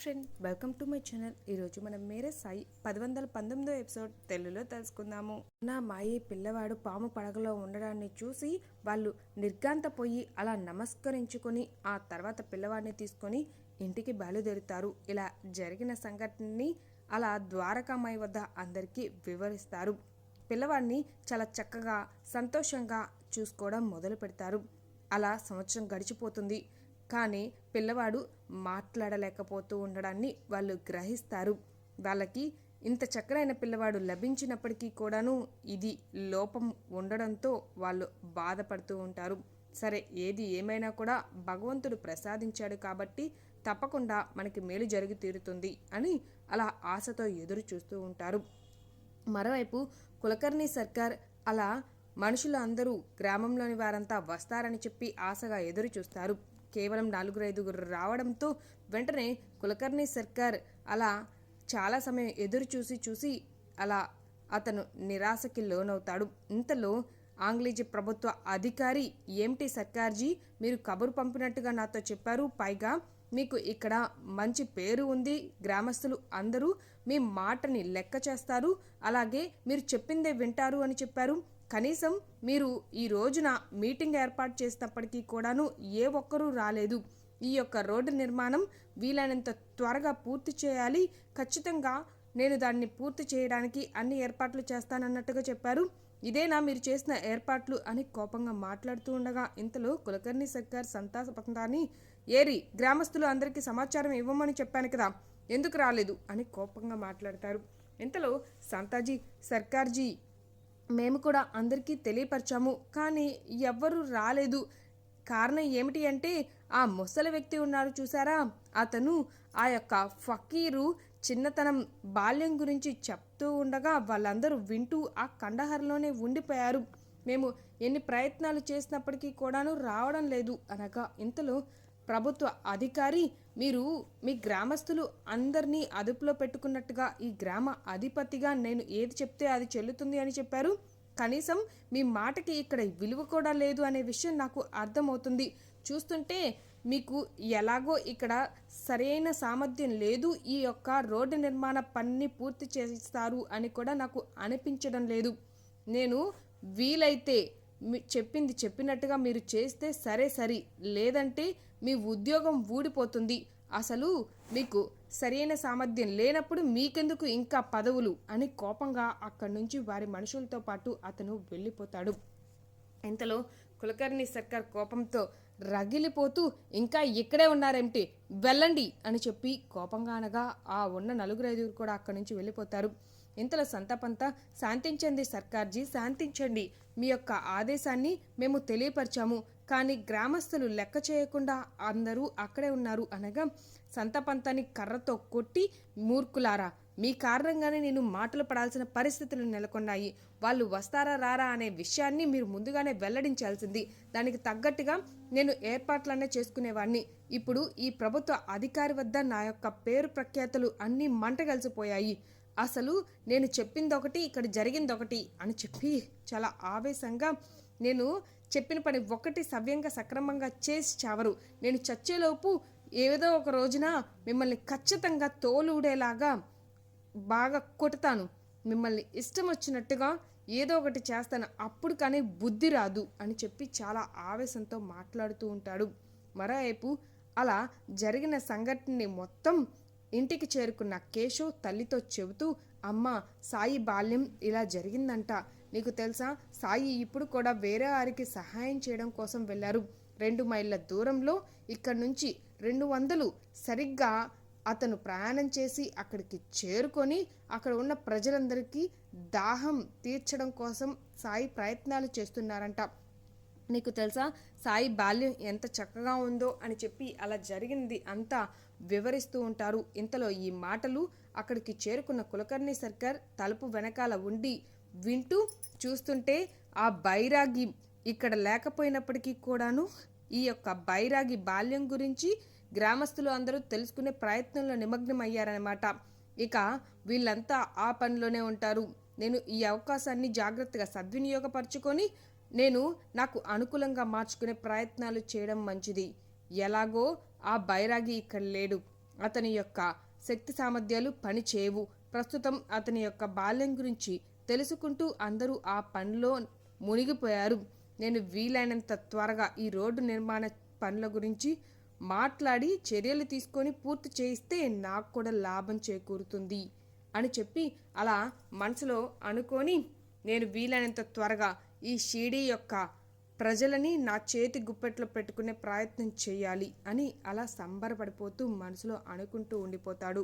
Friend welcome to my channel. ఈరోజు మనం మేరే సాయి పది వందల పంతొమ్మిదో ఎపిసోడ్ తెలుగులో తెలుసుకుందాము. నా మాయి పిల్లవాడు పాము పడగలో ఉండడాన్ని చూసి వాళ్ళు నిర్గాంతపోయి అలా నమస్కరించుకొని ఆ తర్వాత పిల్లవాడిని తీసుకొని ఇంటికి బయలుదేరుతారు. ఇలా జరిగిన సంఘటనని అలా ద్వారకామాయి వద్ద అందరికీ వివరిస్తారు. పిల్లవాడిని చాలా చక్కగా సంతోషంగా చూసుకోవడం మొదలు పెడతారు అలా సంవత్సరం గడిచిపోతుంది. కానీ పిల్లవాడు మాట్లాడలేకపోతూ ఉండడాన్ని వాళ్ళు గ్రహిస్తారు. వాళ్ళకి ఇంత చక్కనైన పిల్లవాడు లభించినప్పటికీ కూడాను ఇది లోపం ఉండడంతో వాళ్ళు బాధపడుతూ ఉంటారు. సరే ఏది ఏమైనా కూడా భగవంతుడు ప్రసాదించాడు కాబట్టి తప్పకుండా మనకి మేలు జరిగి తీరుతుంది అని అలా ఆశతో ఎదురు చూస్తూ ఉంటారు. మరోవైపు కులకర్ణి సర్కార్ అలా మనుషులు అందరూ గ్రామంలోని వారంతా వస్తారని చెప్పి ఆశగా ఎదురు చూస్తారు. కేవలం నలుగురు ఐదుగురు రావడంతో వెంటనే కులకర్ణి సర్కార్ అలా చాలా సమయం ఎదురు చూసి చూసి అలా అతను నిరాశకి లోనవుతాడు. ఇంతలో ఆంగ్లేజీ ప్రభుత్వ అధికారి ఏమిటి సర్కార్జీ మీరు కబురు పంపినట్టుగా నాతో చెప్పారు. పైగా మీకు ఇక్కడ మంచి పేరు ఉంది. గ్రామస్తులు అందరూ మీ మాటని లెక్క చేస్తారు. అలాగే మీరు చెప్పిందే వింటారు అని చెప్పారు. కనీసం మీరు ఈ రోజున మీటింగ్ ఏర్పాటు చేసినప్పటికీ కూడాను ఏ ఒక్కరూ రాలేదు. ఈ యొక్క రోడ్డు నిర్మాణం వీలైనంత త్వరగా పూర్తి చేయాలి. ఖచ్చితంగా నేను దాన్ని పూర్తి చేయడానికి అన్ని ఏర్పాట్లు చేస్తానన్నట్టుగా చెప్పారు. ఇదేనా మీరు చేసిన ఏర్పాట్లు అని కోపంగా మాట్లాడుతూ ఉండగా ఇంతలో కులకర్ణి సర్కార్ సంతాపంతాన్ని ఏరి గ్రామస్తులు అందరికీ సమాచారం ఇవ్వమని చెప్పాను కదా ఎందుకు రాలేదు అని కోపంగా మాట్లాడతారు. ఇంతలో సంతాజీ సర్కార్జీ మేము కూడా అందరికీ తెలియపరిచాము కానీ ఎవ్వరూ రాలేదు. కారణం ఏమిటి అంటే ఆ ముసలి వ్యక్తి ఉన్నారు చూసారా అతను ఆ యొక్క ఫకీరు చిన్నతనం బాల్యం గురించి చెప్తూ ఉండగా వాళ్ళందరూ వింటూ ఆ కండహర్లోనే ఉండిపోయారు. మేము ఎన్ని ప్రయత్నాలు చేసినప్పటికీ కూడాను రావడం లేదు అనగా ఇంతలో ప్రభుత్వ అధికారి మీరు మీ గ్రామస్తులు అందరినీ అదుపులో పెట్టుకున్నట్టుగా ఈ గ్రామ అధిపతిగా నేను ఏది చెప్తే అది చెల్లుతుంది అని చెప్పారు. కనీసం మీ మాటకి ఇక్కడ విలువ కూడా లేదు అనే విషయం నాకు అర్థమవుతుంది. చూస్తుంటే మీకు ఎలాగో ఇక్కడ సరైన సామర్థ్యం లేదు. ఈ యొక్క రోడ్డు నిర్మాణ పనిని పూర్తి చేస్తారు అని కూడా నాకు అనిపించడం లేదు. నేను వీలైతే మీ చెప్పింది చెప్పినట్టుగా మీరు చేస్తే సరే సరి. లేదంటే మీ ఉద్యోగం ఊడిపోతుంది. అసలు మీకు సరైన సామర్థ్యం లేనప్పుడు మీకెందుకు ఇంకా పదవులు? అని కోపంగా అక్కడి నుంచి వారి మనుషులతో పాటు అతను వెళ్ళిపోతాడు. ఇంతలో కులకర్ణి సర్కార్ కోపంతో రగిలిపోతూ ఇంకా ఇక్కడే ఉన్నారేమిటి వెళ్ళండి! అని చెప్పి కోపంగా అనగా ఆ ఉన్న నలుగురు ఐదుగురు కూడా అక్కడి నుంచి వెళ్ళిపోతారు. ఇంతలో సంతాపంతా శాంతించండి సర్కార్జీ శాంతించండి. మీ యొక్క ఆదేశాన్ని మేము తెలియపరిచాము. కానీ గ్రామస్తులు లెక్క చేయకుండా అందరూ అక్కడే ఉన్నారు అనగా సంతపంతాన్ని కర్రతో కొట్టి మూర్ఖులారా. మీ కారణంగానే నేను మాటలు పడాల్సిన పరిస్థితులు నెలకొన్నాయి. వాళ్ళు వస్తారా రారా అనే విషయాన్ని మీరు ముందుగానే వెల్లడించాల్సింది. దానికి తగ్గట్టుగా నేను ఏర్పాట్లనే చేసుకునేవాడిని ఇప్పుడు ఈ ప్రభుత్వ అధికారి వద్ద నా యొక్క పేరు ప్రఖ్యాతలు అన్నీ మంటగలిసిపోయాయి. అసలు నేను చెప్పింది ఒకటి ఇక్కడ జరిగింది ఒకటి అని చెప్పి చాలా ఆవేశంగా నేను చెప్పిన పని ఒకటి సవ్యంగా సక్రమంగా చేసి చావరు. నేను చచ్చేలోపు ఏదో ఒక రోజున మిమ్మల్ని ఖచ్చితంగా తోలుడేలాగా బాగా కొడతాను. మిమ్మల్ని ఇష్టం వచ్చినట్టుగా ఏదో ఒకటి చేస్తాను. అప్పుడు కానీ బుద్ధి రాదు అని చెప్పి చాలా ఆవేశంతో మాట్లాడుతూ ఉంటాడు. మరోవైపు అలా జరిగిన సంఘటనని మొత్తం ఇంటికి చేరుకున్న కేశవ్ తల్లితో చెబుతూ అమ్మ సాయి బాల్యం ఇలా జరిగిందంట. నీకు తెలుసా? సాయి ఇప్పుడు కూడా వేరే వారికి సహాయం చేయడం కోసం వెళ్ళారు. రెండు మైళ్ళ దూరంలో ఇక్కడి నుంచి రెండు వందలు సరిగ్గా అతను ప్రయాణం చేసి అక్కడికి చేరుకొని అక్కడ ఉన్న ప్రజలందరికీ దాహం తీర్చడం కోసం సాయి ప్రయత్నాలు చేస్తున్నారంట. నీకు తెలుసా? సాయి బాల్యం ఎంత చక్కగా ఉందో అని చెప్పి అలా జరిగింది అంతా వివరిస్తూ ఉంటారు. ఇంతలో ఈ మాటలు అక్కడికి చేరుకున్న కులకర్ణి సర్కార్ తలుపు వెనకాల ఉండి వింటూ చూస్తుంటే ఆ బైరాగి ఇక్కడ లేకపోయినప్పటికీ కూడాను ఈ యొక్క బైరాగి బాల్యం గురించి గ్రామస్తులు అందరూ తెలుసుకునే ప్రయత్నంలో నిమగ్నం అయ్యారనమాట ఇక వీళ్ళంతా ఆ పనిలోనే ఉంటారు. నేను ఈ అవకాశాన్ని జాగ్రత్తగా సద్వినియోగపరచుకొని నేను నాకు అనుకూలంగా మార్చుకునే ప్రయత్నాలు చేయడం మంచిది. ఎలాగో ఆ బైరాగి ఇక్కడ లేడు. అతని యొక్క శక్తి సామర్థ్యాలు పనిచేయవు ప్రస్తుతం అతని యొక్క బాల్యం గురించి తెలుసుకుంటూ అందరూ ఆ పనిలో మునిగిపోయారు. నేను వీలైనంత త్వరగా ఈ రోడ్డు నిర్మాణ పనుల గురించి మాట్లాడి చర్యలు తీసుకొని పూర్తి చేయిస్తే నాకు కూడా లాభం చేకూరుతుంది అని చెప్పి అలా మనసులో అనుకొని నేను వీలైనంత త్వరగా ఈ షీడీ యొక్క ప్రజలని నా చేతి గుప్పెట్లో పెట్టుకునే ప్రయత్నం చేయాలి అని అలా సంబరపడిపోతూ మనసులో అనుకుంటూ ఉండిపోతాడు.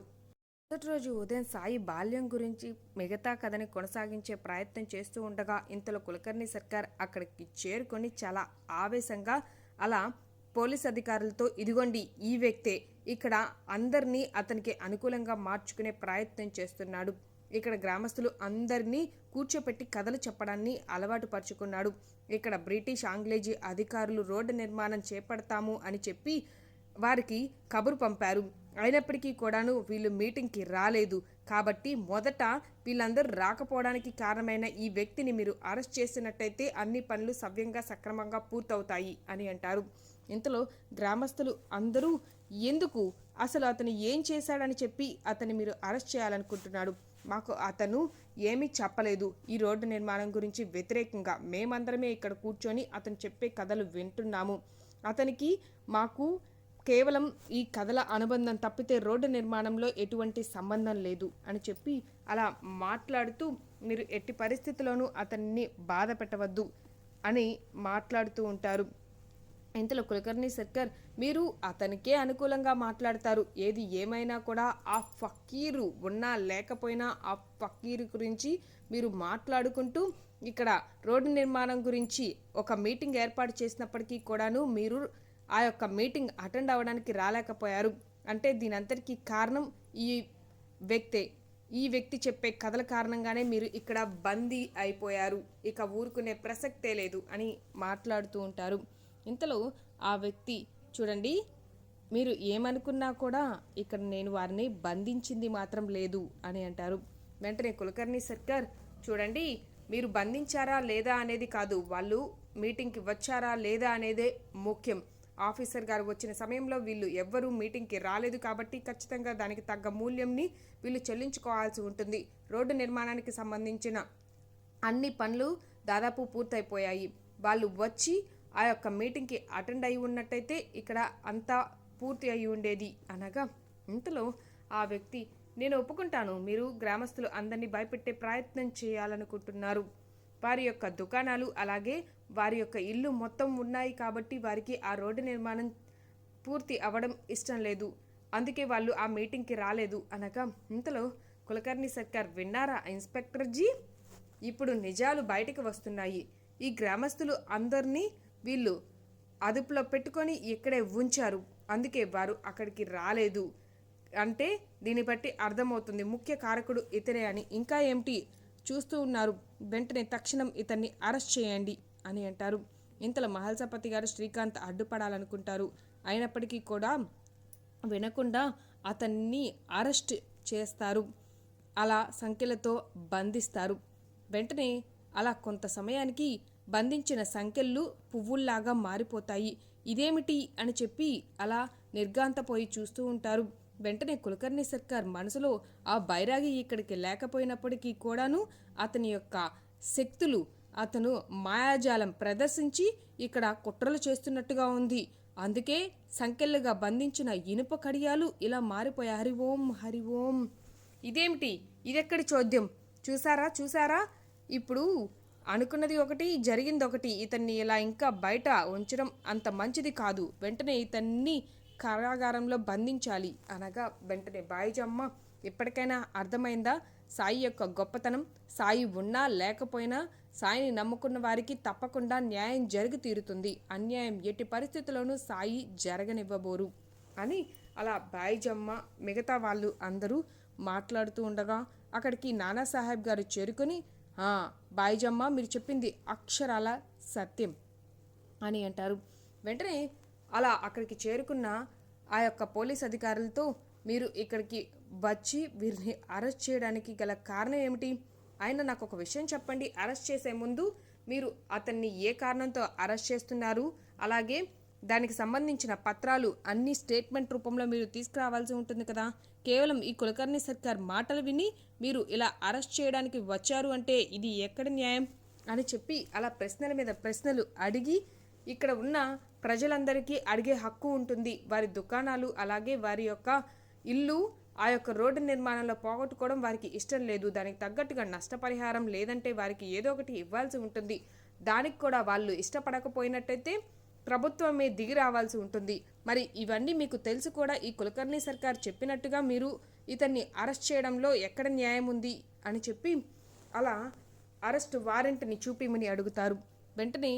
మొదటి రోజు ఉదయం సాయి బాల్యం గురించి మిగతా కథని కొనసాగించే ప్రయత్నం చేస్తూ ఉండగా ఇంతలో కులకర్ణి సర్కార్ అక్కడికి చేరుకొని చాలా ఆవేశంగా అలా పోలీస్ అధికారులతో ఇదిగోండి ఈ వ్యక్తే ఇక్కడ అందరినీ అతనికి అనుకూలంగా మార్చుకునే ప్రయత్నం చేస్తున్నాడు. ఇక్కడ గ్రామస్తులు అందరినీ కూర్చోపెట్టి కథలు చెప్పడాన్ని అలవాటు పరుచుకున్నాడు. ఇక్కడ బ్రిటిష్ ఆంగ్లేజీ అధికారులు రోడ్డు నిర్మాణం చేపడతాము అని చెప్పి వారికి కబురు పంపారు. అయినప్పటికీ కూడాను వీళ్ళు మీటింగ్కి రాలేదు. కాబట్టి మొదట వీళ్ళందరూ రాకపోవడానికి కారణమైన ఈ వ్యక్తిని మీరు అరెస్ట్ చేసినట్టయితే అన్ని పనులు సవ్యంగా సక్రమంగా పూర్తవుతాయి అని అంటారు. ఇంతలో గ్రామస్తులు అందరూ ఎందుకు? అసలు అతను ఏం చేశాడని చెప్పి అతన్ని మీరు అరెస్ట్ చేయాలనుకుంటున్నాడు. మాకు అతను ఏమీ చెప్పలేదు. ఈ రోడ్డు నిర్మాణం గురించి వ్యతిరేకంగా మేమందరమే ఇక్కడ కూర్చొని అతను చెప్పే కథలు వింటున్నాము. అతనికి మాకు కేవలం ఈ కథల అనుబంధం తప్పితే రోడ్డు నిర్మాణంలో ఎటువంటి సంబంధం లేదు అని చెప్పి అలా మాట్లాడుతూ మీరు ఎట్టి పరిస్థితిలోనూ అతన్ని బాధ పెట్టవద్దు అని మాట్లాడుతూ ఉంటారు. ఇంతలో కులకర్ణి సర్కర్ మీరు అతనికే అనుకూలంగా మాట్లాడతారు. ఏది ఏమైనా కూడా ఆ ఫకీరు ఉన్నా లేకపోయినా ఆ ఫకీరు గురించి మీరు మాట్లాడుకుంటూ ఇక్కడ రోడ్డు నిర్మాణం గురించి ఒక మీటింగ్ ఏర్పాటు చేసినప్పటికీ కూడాను మీరు ఆ యొక్క మీటింగ్ అటెండ్ అవ్వడానికి రాలేకపోయారు. అంటే దీని అంతటికీ కారణం ఈ వ్యక్తే. ఈ వ్యక్తి చెప్పే కథల కారణంగానే మీరు ఇక్కడ బందీ అయిపోయారు. ఇక ఊరుకునే ప్రసక్తే లేదు అని మాట్లాడుతూ ఉంటారు. ఇంతలో ఆ వ్యక్తి చూడండి మీరు ఏమనుకున్నా కూడా ఇక్కడ నేను వారిని బంధించింది మాత్రం లేదు అని అంటారు. వెంటనే కులకర్ణి సర్కార్ చూడండి మీరు బంధించారా లేదా అనేది కాదు వాళ్ళు మీటింగ్కి వచ్చారా లేదా అనేదే ముఖ్యం. ఆఫీసర్ గారు వచ్చిన సమయంలో వీళ్ళు ఎవ్వరూ మీటింగ్కి రాలేదు కాబట్టి ఖచ్చితంగా దానికి తగ్గ మూల్యంని వీళ్ళు చెల్లించుకోవాల్సి ఉంటుంది. రోడ్డు నిర్మాణానికి సంబంధించిన అన్ని పనులు దాదాపు పూర్తయిపోయాయి. వాళ్ళు వచ్చి ఆ యొక్క మీటింగ్కి అటెండ్ అయి ఉన్నట్టయితే ఇక్కడ అంతా పూర్తి అయి ఉండేది. అనగా ఇంతలో ఆ వ్యక్తి నేను ఒప్పుకుంటాను. మీరు గ్రామస్తులు అందరినీ భయపెట్టే ప్రయత్నం చేయాలనుకుంటున్నారు. వారి యొక్క దుకాణాలు అలాగే వారి యొక్క ఇల్లు మొత్తం ఉన్నాయి కాబట్టి వారికి ఆ రోడ్డు నిర్మాణం పూర్తి అవ్వడం ఇష్టం లేదు. అందుకే వాళ్ళు ఆ మీటింగ్కి రాలేదు. అనగా ఇంతలో కులకర్ణి సర్కార్ విన్నారా ఇన్స్పెక్టర్ జీ? ఇప్పుడు నిజాలు బయటకు వస్తున్నాయి. ఈ గ్రామస్తులు అందరినీ వీళ్ళు అదుపులో పెట్టుకొని ఇక్కడే ఉంచారు. అందుకే వారు అక్కడికి రాలేదు. అంటే దీన్ని బట్టి అర్థమవుతుంది. ముఖ్య కారకుడు ఇతనే అని. ఇంకా ఏమిటి? చూస్తూ ఉన్నారు. వెంటనే తక్షణం ఇతన్ని అరెస్ట్ చేయండి అని అంటారు. ఇంతలో మహల్సపతి గారు శ్రీకాంత్ అడ్డుపడాలనుకుంటారు. అయినప్పటికీ కూడా వినకుండా అతన్ని అరెస్ట్ చేస్తారు. అలా సంఖ్యలతో బంధిస్తారు. వెంటనే అలా కొంత సమయానికి బంధించిన సంఖ్యలు పువ్వుల్లాగా మారిపోతాయి. ఇదేమిటి అని చెప్పి అలా నిర్గాంతపోయి చూస్తూ ఉంటారు. వెంటనే కులకర్ణి సర్కార్ మనసులో ఆ బైరాగి ఇక్కడికి లేకపోయినప్పటికీ కూడాను అతని యొక్క శక్తులు అతను మాయాజాలం ప్రదర్శించి ఇక్కడ కుట్రలు చేస్తున్నట్టుగా ఉంది. అందుకే సంకెళ్ళుగా బంధించిన ఇనుప కడియాలు ఇలా మారిపోయాయి. హరి ఓం హరి ఓం. ఇదేమిటి? ఇదెక్కడి చోద్యం? చూసారా? చూసారా? ఇప్పుడు అనుకున్నది ఒకటి జరిగింది ఒకటి. ఇతన్ని ఇలా ఇంకా బయట ఉంచడం అంత మంచిది కాదు. వెంటనే ఇతన్ని కారాగారంలో బంధించాలి. అనగా వెంటనే బాయిజమ్మ ఇప్పటికైనా అర్థమైందా? సాయి యొక్క గొప్పతనం సాయి ఉన్నా లేకపోయినా సాయిని నమ్ముకున్న వారికి తప్పకుండా న్యాయం జరిగి తీరుతుంది. అన్యాయం ఎట్టి పరిస్థితుల్లోనూ సాయి జరగనివ్వబోరు. అని అలా బాయిజమ్మ మిగతా వాళ్ళు అందరూ మాట్లాడుతూ ఉండగా అక్కడికి నానాసాహెబ్ గారు చేరుకొని బాయిజమ్మ మీరు చెప్పింది అక్షరాల సత్యం అని అంటారు. వెంటనే అలా అక్కడికి చేరుకున్న ఆ యొక్క పోలీస్ అధికారులతో మీరు ఇక్కడికి వచ్చి వీరిని అరెస్ట్ చేయడానికి గల కారణం ఏమిటి? ఆయన నాకు ఒక విషయం చెప్పండి. అరెస్ట్ చేసే ముందు మీరు అతన్ని ఏ కారణంతో అరెస్ట్ చేస్తున్నారు? అలాగే దానికి సంబంధించిన పత్రాలు అన్ని స్టేట్మెంట్ రూపంలో మీరు తీసుకురావాల్సి ఉంటుంది కదా. కేవలం ఈ కులకర్ణి సర్కార్ మాటలు విని మీరు ఇలా అరెస్ట్ చేయడానికి వచ్చారు అంటే ఇది ఎక్కడ న్యాయం? అని చెప్పి అలా ప్రశ్నల మీద ప్రశ్నలు అడిగి ఇక్కడ ఉన్న ప్రజలందరికీ అడిగే హక్కు ఉంటుంది. వారి దుకాణాలు అలాగే వారి యొక్క ఇల్లు ఆ యొక్క రోడ్డు నిర్మాణంలో పోగొట్టుకోవడం వారికి ఇష్టం లేదు. దానికి తగ్గట్టుగా నష్టపరిహారం లేదంటే వారికి ఏదో ఒకటి ఇవ్వాల్సి ఉంటుంది. దానికి కూడా వాళ్ళు ఇష్టపడకపోయినట్టయితే ప్రభుత్వమే దిగి రావాల్సి ఉంటుంది. మరి ఇవన్నీ మీకు తెలుసు కూడా ఈ కులకర్ణి సర్కార్ చెప్పినట్టుగా మీరు ఇతన్ని అరెస్ట్ చేయడంలో ఎక్కడ న్యాయం ఉంది అని చెప్పి అలా అరెస్ట్ వారెంట్ని చూపిమని అడుగుతారు. వెంటనే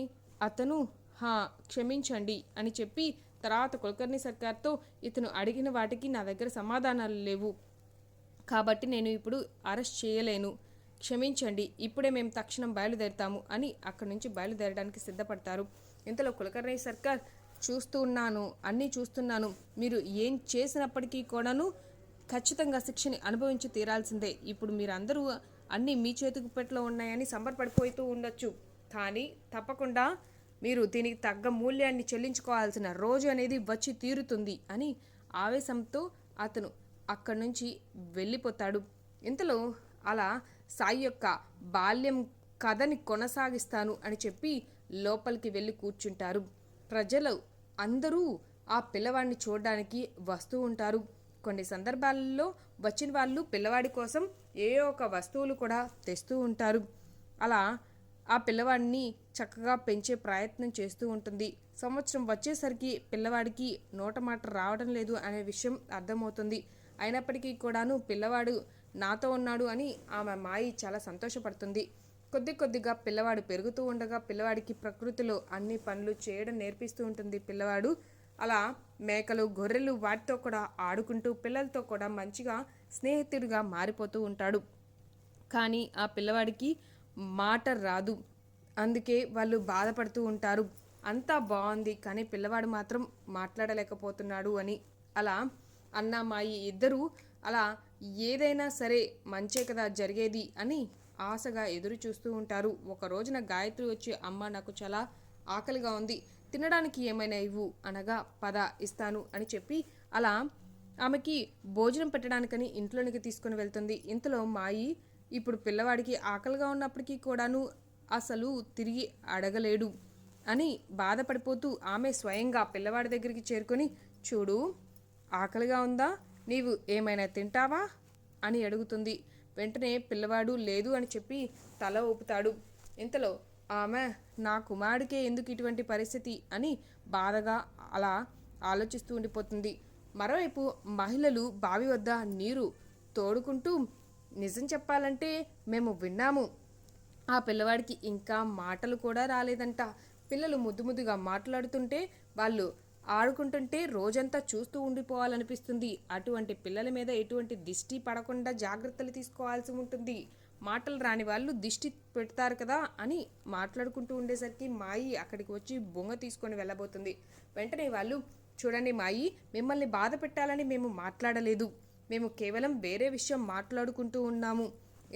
అతను హా క్షమించండి అని చెప్పి తర్వాత కులకర్ణి సర్కార్తో ఇతను అడిగిన వాటికి నా దగ్గర సమాధానాలు లేవు. కాబట్టి నేను ఇప్పుడు అరెస్ట్ చేయలేను. క్షమించండి ఇప్పుడే మేము తక్షణం బయలుదేరుతాము అని అక్కడి నుంచి బయలుదేరడానికి సిద్ధపడతారు. ఇంతలో కులకర్ణయ్య సర్కార్ చూస్తూ ఉన్నాను అన్నీ చూస్తున్నాను. మీరు ఏం చేసినప్పటికీ కూడాను ఖచ్చితంగా శిక్షని అనుభవించి తీరాల్సిందే. ఇప్పుడు మీరందరూ అన్నీ మీ చేతికి పెట్లో ఉన్నాయని సంబరపడిపోతూ ఉండొచ్చు. కానీ తప్పకుండా మీరు దీనికి తగ్గ మూల్యాన్ని చెల్లించుకోవాల్సిన రోజు అనేది వచ్చి తీరుతుంది అని ఆవేశంతో అతను అక్కడి నుంచి వెళ్ళిపోతాడు. ఇంతలో అలా సాయి యొక్క బాల్యం కథని కొనసాగిస్తాను అని చెప్పి లోపలికి వెళ్ళి కూర్చుంటారు. ప్రజలు అందరూ ఆ పిల్లవాడిని చూడడానికి వస్తూ ఉంటారు. కొన్ని సందర్భాలలో వచ్చిన వాళ్ళు పిల్లవాడి కోసం ఏ ఒక వస్తువులు కూడా తెస్తూ ఉంటారు. అలా ఆ పిల్లవాడిని చక్కగా పెంచే ప్రయత్నం చేస్తూ ఉంటుంది. సంవత్సరం వచ్చేసరికి పిల్లవాడికి నోట మాట రావడం లేదు అనే విషయం అర్థమవుతుంది. అయినప్పటికీ కూడాను పిల్లవాడు నాతో ఉన్నాడు అని ఆమె మాయి చాలా సంతోషపడుతుంది. కొద్ది కొద్దిగా పిల్లవాడు పెరుగుతూ ఉండగా పిల్లవాడికి ప్రకృతిలో అన్ని పనులు చేయడం నేర్పిస్తూ ఉంటుంది పిల్లవాడు. అలా మేకలు గొర్రెలు వాటితో కూడా ఆడుకుంటూ పిల్లలతో కూడా మంచిగా స్నేహితుడిగా మారిపోతూ ఉంటాడు. కానీ ఆ పిల్లవాడికి మాట రాదు. అందుకే వాళ్ళు బాధపడుతూ ఉంటారు. అంతా బాగుంది కానీ పిల్లవాడు మాత్రం మాట్లాడలేకపోతున్నాడు అని. అలా అన్న మాయి ఇద్దరూ అలా ఏదైనా సరే మంచే కదా జరిగేది అని ఆశగా ఎదురు చూస్తూ ఉంటారు. ఒక రోజున గాయత్రి వచ్చి అమ్మ నాకు చాలా ఆకలిగా ఉంది. తినడానికి ఏమైనా ఇవ్వు? అనగా పద ఇస్తాను అని చెప్పి అలా ఆమెకి భోజనం పెట్టడానికని ఇంట్లోనికి తీసుకుని వెళ్తుంది. ఇంతలో మాయి ఇప్పుడు పిల్లవాడికి ఆకలిగా ఉన్నప్పటికీ కూడాను అసలు తిరిగి అడగలేడు అని బాధపడిపోతూ ఆమె స్వయంగా పిల్లవాడి దగ్గరికి చేరుకొని చూడు ఆకలిగా ఉందా? నీవు ఏమైనా తింటావా? అని అడుగుతుంది. వెంటనే పిల్లవాడు లేదు అని చెప్పి తల ఊపుతాడు. ఇంతలో ఆమె నా కుమారుడికే ఎందుకు ఇటువంటి పరిస్థితి అని బాధగా అలా ఆలోచిస్తూ ఉండిపోతుంది. మరోవైపు మహిళలు బావి వద్ద నీరు తోడుకుంటూ నిజం చెప్పాలంటే మేము విన్నాము. ఆ పిల్లవాడికి ఇంకా మాటలు కూడా రాలేదంట. పిల్లలు ముద్దు ముద్దుగా మాట్లాడుతుంటే వాళ్ళు ఆడుకుంటుంటే రోజంతా చూస్తూ ఉండిపోవాలనిపిస్తుంది. అటువంటి పిల్లల మీద ఎటువంటి దిష్టి పడకుండా జాగ్రత్తలు తీసుకోవాల్సి ఉంటుంది. మాటలు రాని వాళ్ళు దిష్టి పెడతారు కదా అని మాట్లాడుకుంటూ ఉండేసరికి మాయి అక్కడికి వచ్చి బొంగ తీసుకొని వెళ్ళబోతుంది. వెంటనే వాళ్ళు చూడండి మాయి మిమ్మల్ని బాధ పెట్టాలని మేము మాట్లాడలేదు. మేము కేవలం వేరే విషయం మాట్లాడుకుంటూ ఉన్నాము.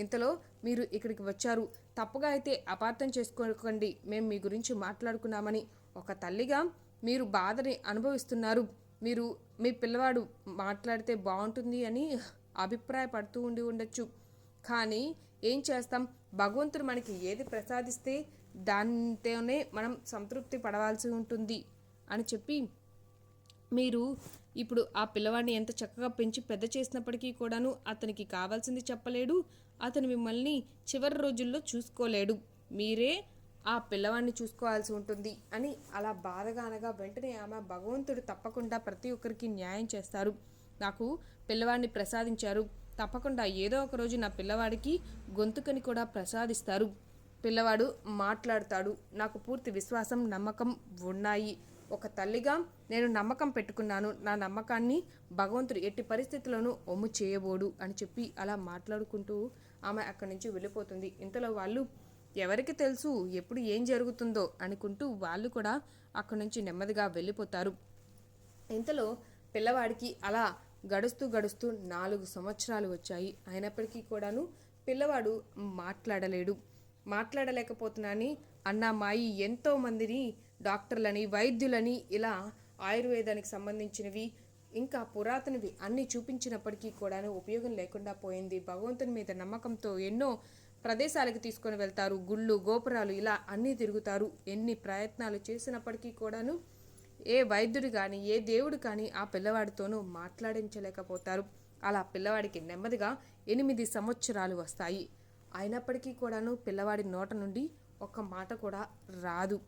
ఇంతలో మీరు ఇక్కడికి వచ్చారు. తప్పుగా అయితే అపార్థం చేసుకోకండి. మేము మీ గురించి మాట్లాడుకున్నామని. ఒక తల్లిగా మీరు బాధని అనుభవిస్తున్నారు. మీరు మీ పిల్లవాడు మాట్లాడితే బాగుంటుంది అని అభిప్రాయపడుతూ ఉండి ఉండొచ్చు. కానీ ఏం చేస్తాం? భగవంతుడు మనకి ఏది ప్రసాదిస్తే దాంతోనే మనం సంతృప్తి పడవలసి ఉంటుంది అని చెప్పి మీరు ఇప్పుడు ఆ పిల్లవాడిని ఎంత చక్కగా పెంచి పెద్ద చేసినప్పటికీ కూడాను అతనికి కావాల్సింది చెప్పలేడు. అతను మిమ్మల్ని చివరి రోజుల్లో చూసుకోలేడు. మీరే ఆ పిల్లవాడిని చూసుకోవాల్సి ఉంటుంది అని అలా బాధగా అనగా వెంటనే ఆమె భగవంతుడు తప్పకుండా ప్రతి ఒక్కరికి న్యాయం చేస్తారు. నాకు పిల్లవాడిని ప్రసాదించారు. తప్పకుండా ఏదో ఒక రోజు నా పిల్లవాడికి గొంతుకని కూడా ప్రసాదిస్తారు. పిల్లవాడు మాట్లాడతాడు. నాకు పూర్తి విశ్వాసం నమ్మకం ఉన్నాయి. ఒక తల్లిగా నేను నమ్మకం పెట్టుకున్నాను. నా నమ్మకాన్ని భగవంతుడు ఎట్టి పరిస్థితుల్లోనూ ఒమ్ము చేయబోడు అని చెప్పి అలా మాట్లాడుకుంటూ ఆమె అక్కడి నుంచి వెళ్ళిపోతుంది. ఇంతలో వాళ్ళు ఎవరికి తెలుసు ఎప్పుడు ఏం జరుగుతుందో అనుకుంటూ వాళ్ళు కూడా అక్కడి నుంచి నెమ్మదిగా వెళ్ళిపోతారు. ఇంతలో పిల్లవాడికి అలా గడుస్తూ గడుస్తూ నాలుగు సంవత్సరాలు వచ్చాయి. అయినప్పటికీ కూడాను పిల్లవాడు మాట్లాడలేడు. మాట్లాడలేకపోతున్నాని అన్న ఎంతోమందిని డాక్టర్లని వైద్యులని ఇలా ఆయుర్వేదానికి సంబంధించినవి ఇంకా పురాతనవి అన్ని చూపించినప్పటికీ కూడాను ఉపయోగం లేకుండా పోయింది. భగవంతుని మీద నమ్మకంతో ఎన్నో ప్రదేశాలకు తీసుకొని వెళ్తారు. గుళ్ళు గోపురాలు ఇలా అన్నీ తిరుగుతారు. ఎన్ని ప్రయత్నాలు చేసినప్పటికీ కూడాను ఏ వైద్యుడు కానీ ఏ దేవుడు కానీ ఆ పిల్లవాడితోనూ మాట్లాడించలేకపోతారు. అలా పిల్లవాడికి నెమ్మదిగా ఎనిమిది సంవత్సరాలు వస్తాయి. అయినప్పటికీ కూడాను పిల్లవాడి నోట నుండి ఒక్క మాట కూడా రాదు.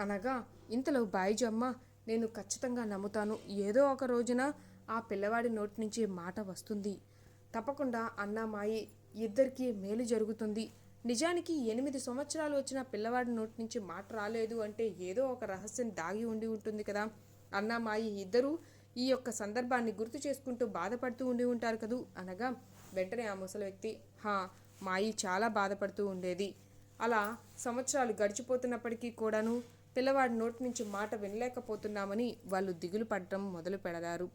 అనగా ఇంతలో బాయిజమ్మ నేను ఖచ్చితంగా నమ్ముతాను. ఏదో ఒక రోజున ఆ పిల్లవాడి నోటి నుంచి మాట వస్తుంది. తప్పకుండా అన్నమాయి ఇద్దరికీ మేలు జరుగుతుంది. నిజానికి ఎనిమిది సంవత్సరాలు వచ్చిన పిల్లవాడి నోటి నుంచి మాట రాలేదు అంటే ఏదో ఒక రహస్యం దాగి ఉండి ఉంటుంది కదా. అన్న మాయి ఇద్దరూ ఈ యొక్క సందర్భాన్ని గుర్తు చేసుకుంటూ బాధపడుతూ ఉండి ఉంటారు కదూ? అనగా వెంటనే ఆ ముసలి వ్యక్తి హా మాయి చాలా బాధపడుతూ ఉండేది. అలా సంవత్సరాలు గడిచిపోతున్నప్పటికీ కూడాను పిల్లవాడి నోటి నుంచి మాట వినలేకపోతున్నామని వాళ్ళు దిగులు పడటం మొదలు పెడతారు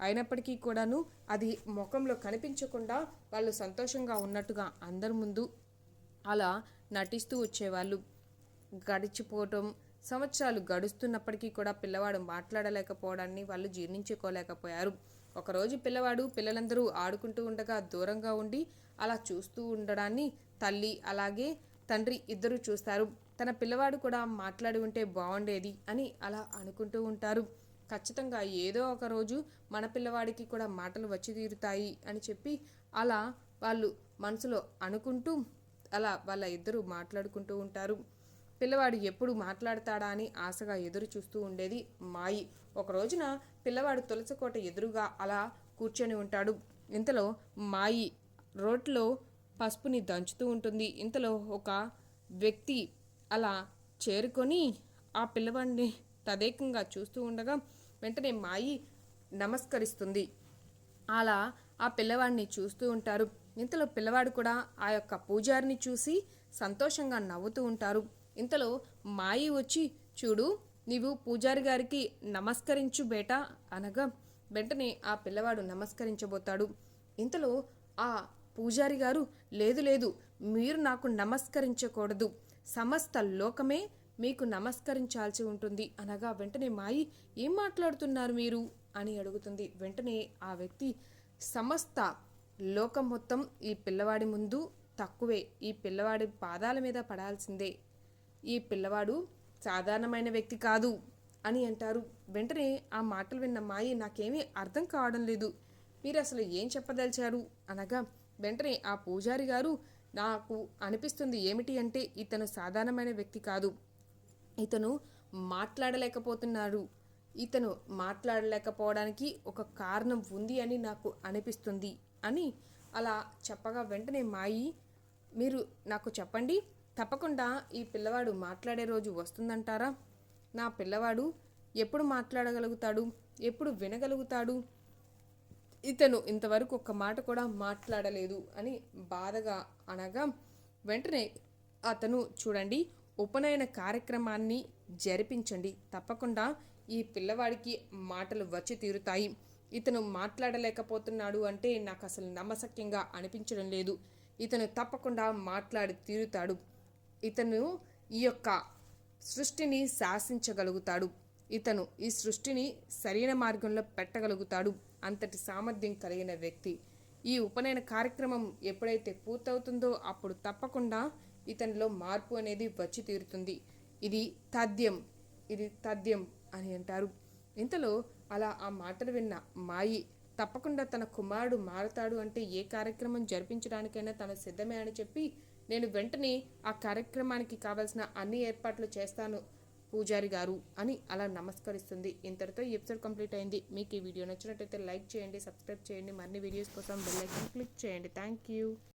అయినప్పటికీ కూడాను అది ముఖంలో కనిపించకుండా వాళ్ళు సంతోషంగా ఉన్నట్టుగా అందరి ముందు అలా నటిస్తూ వచ్చేవాళ్ళు. గడిచిపోవటం సంవత్సరాలు గడుస్తున్నప్పటికీ కూడా పిల్లవాడు మాట్లాడలేకపోవడాన్ని వాళ్ళు జీర్ణించుకోలేకపోయారు. ఒకరోజు పిల్లవాడు పిల్లలందరూ ఆడుకుంటూ ఉండగా దూరంగా ఉండి అలా చూస్తూ ఉండడాన్ని తల్లి అలాగే తండ్రి ఇద్దరు చూస్తారు. తన పిల్లవాడు కూడా మాట్లాడి ఉంటే బాగుండేది అని అలా అనుకుంటూ ఉంటారు. ఖచ్చితంగా ఏదో ఒక రోజు మన పిల్లవాడికి కూడా మాటలు వచ్చి తీరుతాయి అని చెప్పి అలా వాళ్ళు మనసులో అనుకుంటూ అలా వాళ్ళ ఇద్దరు మాట్లాడుకుంటూ ఉంటారు. పిల్లవాడు ఎప్పుడు మాట్లాడతాడా అని ఆశగా ఎదురు చూస్తూ ఉండేది మాయి. ఒక రోజున పిల్లవాడు తులసికోట ఎదురుగా అలా కూర్చొని ఉంటాడు. ఇంతలో మాయి రోడ్లో పసుపుని దంచుతూ ఉంటుంది. ఇంతలో ఒక వ్యక్తి అలా చేరుకొని ఆ పిల్లవాడిని తదేకంగా చూస్తూ ఉండగా వెంటనే మాయి నమస్కరిస్తుంది. అలా ఆ పిల్లవాడిని చూస్తూ ఉంటారు. ఇంతలో పిల్లవాడు కూడా ఆ యొక్క పూజారిని చూసి సంతోషంగా నవ్వుతూ ఉంటారు. ఇంతలో మాయి వచ్చి చూడు నీవు పూజారి గారికి నమస్కరించు బేటా అనగా వెంటనే ఆ పిల్లవాడు నమస్కరించబోతాడు. ఇంతలో ఆ పూజారి గారు లేదు లేదు మీరు నాకు నమస్కరించకూడదు. సమస్త లోకమే మీకు నమస్కరించాల్సి ఉంటుంది. అనగా వెంటనే మాయి ఏం మాట్లాడుతున్నారు మీరు? అని అడుగుతుంది. వెంటనే ఆ వ్యక్తి సమస్త లోకం మొత్తం ఈ పిల్లవాడి ముందు తక్కువే. ఈ పిల్లవాడి పాదాల మీద పడాల్సిందే. ఈ పిల్లవాడు సాధారణమైన వ్యక్తి కాదు అని అంటారు. వెంటనే ఆ మాటలు విన్న మాయి నాకేమీ అర్థం కావడం లేదు. మీరు అసలు ఏం చెప్పదలిచారు? అనగా వెంటనే ఆ పూజారి గారు నాకు అనిపిస్తుంది ఏమిటి అంటే ఇతను సాధారణమైన వ్యక్తి కాదు. ఇతను మాట్లాడలేకపోతున్నాడు. ఇతను మాట్లాడలేకపోవడానికి ఒక కారణం ఉంది అని నాకు అనిపిస్తుంది అని అలా చెప్పగా వెంటనే మాయి మీరు నాకు చెప్పండి తప్పకుండా ఈ పిల్లవాడు మాట్లాడే రోజు వస్తుందంటారా? నా పిల్లవాడు ఎప్పుడు మాట్లాడగలుగుతాడు? ఎప్పుడు వినగలుగుతాడు? ఇతను ఇంతవరకు ఒక్క మాట కూడా మాట్లాడలేదు అని బాధగా అనగా వెంటనే అతను చూడండి ఉపనయన కార్యక్రమాన్ని జరిపించండి. తప్పకుండా ఈ పిల్లవాడికి మాటలు వచ్చి తీరుతాయి. ఇతను మాట్లాడలేకపోతున్నాడు అంటే నాకు అసలు నమ్మశక్యంగా అనిపించడం లేదు. ఇతను తప్పకుండా మాట్లాడి తీరుతాడు. ఇతను ఈ యొక్క సృష్టిని శాసించగలుగుతాడు. ఇతను ఈ సృష్టిని సరైన మార్గంలో పెట్టగలుగుతాడు. అంతటి సామర్థ్యం కలిగిన వ్యక్తి. ఈ ఉపనయన కార్యక్రమం ఎప్పుడైతే పూర్తవుతుందో అప్పుడు తప్పకుండా ఇతనిలో మార్పు అనేది వచ్చి తీరుతుంది. ఇది తథ్యం ఇది తథ్యం అని అంటారు. ఇంతలో అలా ఆ మాటలు విన్న మాయి తప్పకుండా తన కుమారుడు మారతాడు అంటే ఏ కార్యక్రమం జరిపించడానికైనా తను సిద్ధమే అని చెప్పి నేను వెంటనే ఆ కార్యక్రమానికి కావలసిన అన్ని ఏర్పాట్లు చేస్తాను పూజారి గారు అని అలా నమస్కరిస్తుంది. ఇంతటితో ఎపిసోడ్ కంప్లీట్ అయింది. మీకు ఈ వీడియో నచ్చినట్టయితే లైక్ చేయండి సబ్స్క్రైబ్ చేయండి. మరిన్ని వీడియోస్ కోసం బెల్ ఐకాన్ క్లిక్ చేయండి. Thank you.